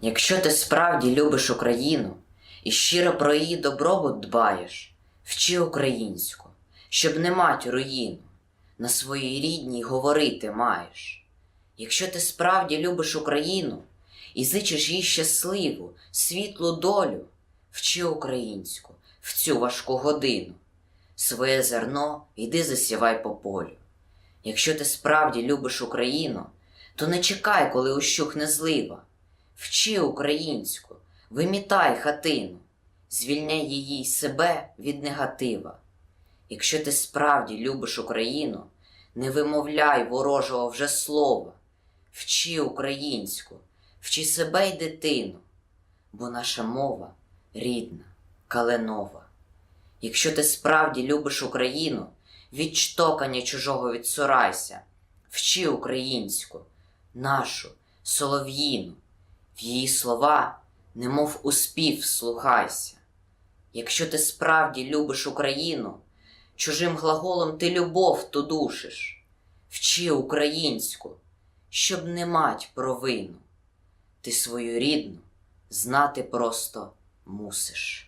Якщо ти справді любиш Україну і щиро про її добробут дбаєш, вчи українську, щоб не мать руїну, на своїй рідній говорити маєш. Якщо ти справді любиш Україну і зичиш їй щасливу, світлу долю, вчи українську в цю важку годину. Своє зерно йди засівай по полю. Якщо ти справді любиш Україну, то не чекай, коли ущухне злива. Вчи українську, вимітай хатину, звільняй її й себе від негатива. Якщо ти справді любиш Україну, не вимовляй ворожого вже слова, вчи українську, вчи себе й дитину, бо наша мова рідна, каленова. Якщо ти справді любиш Україну, від чтокання чужого відсурайся, вчи українську, нашу солов'їну, в її слова, немов успів, слухайся. Якщо ти справді любиш Україну, чужим глаголом ти любов ту душиш, вчи українську, щоб не мать провину, ти свою рідну знати просто мусиш.